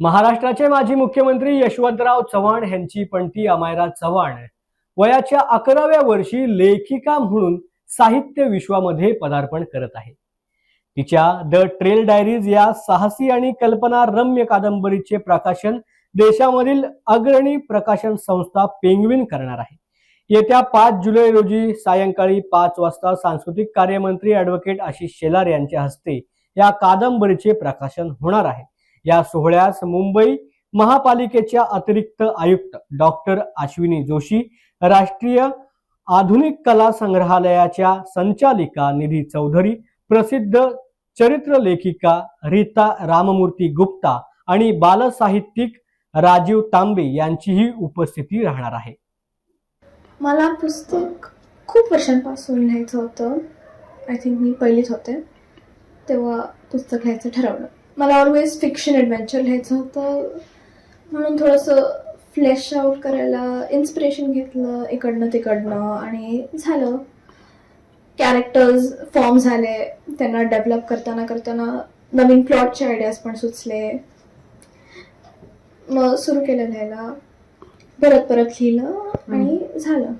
महाराष्ट्राचे माजी मुख्यमंत्री यशवंतराव चव्हाण यांची पणती अमायरा चव्हाण. वयाच्या अकराव्या वर्षी लेखिका म्हणून साहित्य विश्वामध्ये पदार्पण करत आहे. तिच्या द ट्रेल डायरीज या साहसी आणि कल्पना रम्य कादंबरीचे प्रकाशन देशामधील अग्रणी प्रकाशन संस्था पेंगविन करणार आहे. येत्या पाच जुलै रोजी सायंकाळी पाच वाजता सांस्कृतिक कार्यमंत्री अॅडव्होकेट आशिष शेलार यांच्या हस्ते या कादंबरीचे प्रकाशन होणार आहे. या सोहळ्यास मुंबई महापालिकेच्या अतिरिक्त आयुक्त डॉक्टर अश्विनी जोशी राष्ट्रीय आधुनिक कला संग्रहालयाच्या संचालिका निधी चौधरी प्रसिद्ध चरित्र लेखिका रीता राममूर्ती गुप्ता आणि बालसाहित्यिक राजीव तांबे यांचीही उपस्थिती राहणार आहे. मला पुस्तक खूप वर्षांपासून लिहायचं होतं. आय थिंक मी पहिलीच होते. तेव्हा पुस्तक लिहायचं ठरवलं. मला ऑलवेज फिक्शन ॲडव्हेंचर लिहायचं होतं. म्हणून थोडंसं फ्लॅश आउट करायला इन्स्पिरेशन घेतलं इकडनं तिकडनं. आणि झालं. कॅरेक्टर्स फॉर्म झाले. त्यांना डेव्हलप करताना करताना नवीन प्लॉटचे आयडियाज पण सुचले. मग सुरू केलं लिहायला. परत परत लिहिलं आणि झालं.